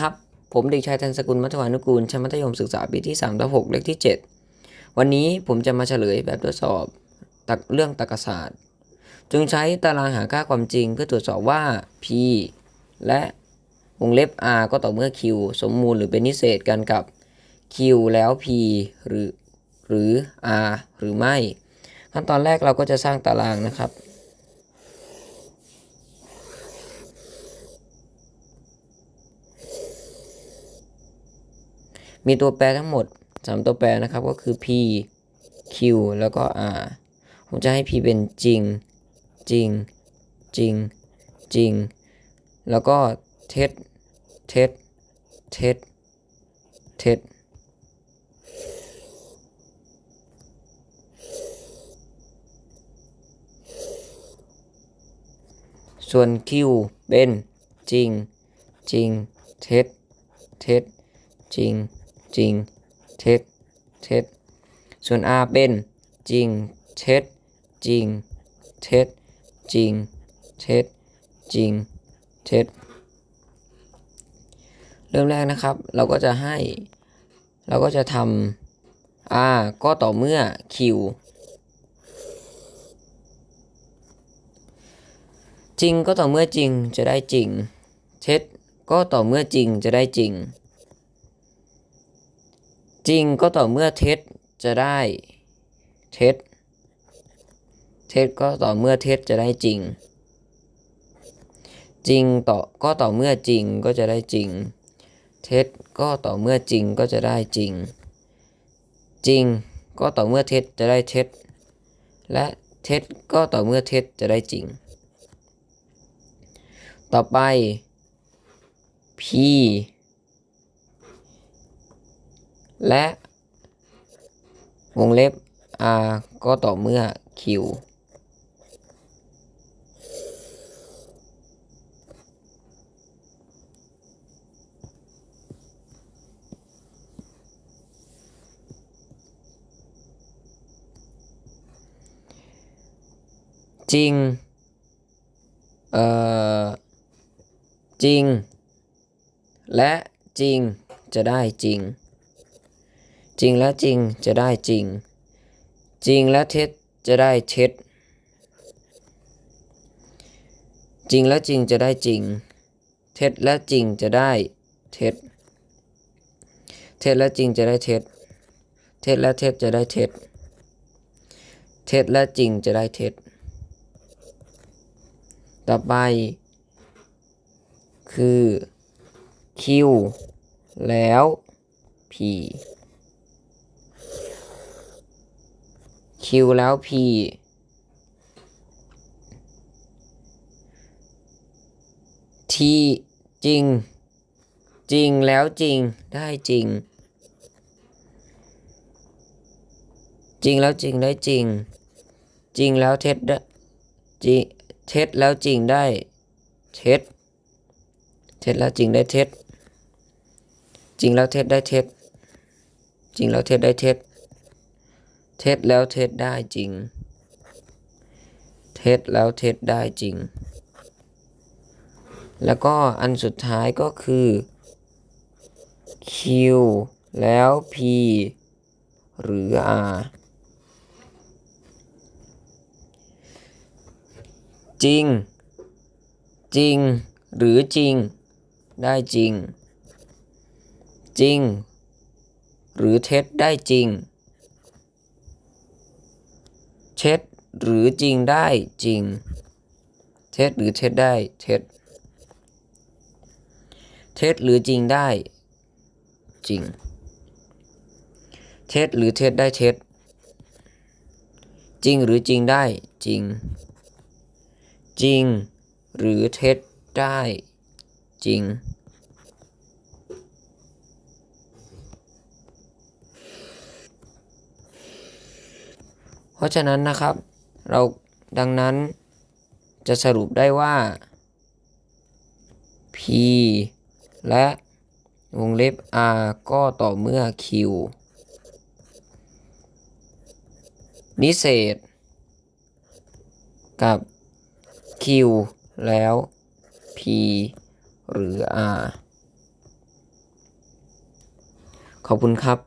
ครับ ผมเด็กชายธันสกุลมัทวานุกูลชั้นมัธยมศึกษาปีที่3ทับ6เลขที่ 7 วันนี้ผมจะมาเฉลยแบบทดสอบตักเรื่องตรรกศาสตร์จึงใช้ตารางหาค่าความจริงเพื่อตรวจสอบว่า p และวงเล็บ r ก็ต่อเมื่อ q สมมูลหรือเป็นนิเศษกันกับ q แล้ว p หรือหรือ r หรือไม่ ขั้นตอนแรกเราก็จะสร้างตารางนะครับ มีตัวแปรทั้งหมด 3 ตัวแปรนะครับก็คือ p q แล้วก็ r ผมจะให้ p เป็นจริง จริง จริง จริง แล้วก็เท็จเท็จเท็จเท็จส่วน Q เป็นจริง จริง เท็จ เท็จ จริง จริง เท็จ เท็จ ส่วน R เป็นจริง เท็จ จริง เท็จ จริง เท็จ จริง เท็จ เริ่มแรกนะครับ เราก็จะให้ เราก็จะทำ R ก็ต่อเมื่อ Q จริงก็ต่อเมื่อจริงจะได้จริง เท็จก็ต่อเมื่อจริงจะได้จริง จริงก็ต่อเมื่อเท็จจะได้เท็จ เท็จก็ต่อเมื่อเท็จจะได้จริง จริงต่อก็ต่อเมื่อจริงก็จะได้จริง เท็จก็ต่อเมื่อจริงก็จะได้จริง จริงก็ต่อเมื่อเท็จจะได้เท็จ และเท็จก็ต่อเมื่อเท็จจะได้จริง ต่อไป p และวงเล็บ r ก็ต่อเมื่อ q จริง เอ่อ จริง และจริงจะได้จริง จริงและจริงจะได้จริง จริงและเท็จจะได้เท็จ จริงและจริงจะได้จริง เท็จและจริงจะได้เท็จ เท็จและจริงจะได้เท็จ เท็จและเท็จจะได้เท็จ เท็จและจริงจะได้เท็จ ต่อไป คือ Q แล้ว P Q แล้ว P ที่จริง จริงแล้วจริงได้จริง จริงแล้วจริงได้จริง จริงแล้วเท็จได้จริงเท็จแล้วจริงได้เท็จเท็จแล้วจริงได้เท็จจริงแล้วเท็จได้เท็จจริงแล้วเท็จได้เท็จ เท็จแล้วเท็จได้จริง เท็จแล้วเท็จได้จริง แล้วก็อันสุดท้ายก็คือ Q แล้ว P หรือ R จริง จริง หรือจริง ได้จริง จริง หรือเท็จได้จริง เท็จหรือจริงได้จริง เท็จหรือเท็จได้เท็จเท็จหรือจริงได้จริง เท็จหรือเท็จได้เท็จจริงหรือจริงได้จริง จริงหรือเท็จได้จริง เพราะฉะนั้นนะครับ เราดังนั้นจะสรุปได้ว่า P และวงเล็บ R ก็ต่อเมื่อ Q นิเศษ กับ Q แล้ว P หรือ R ขอบคุณครับ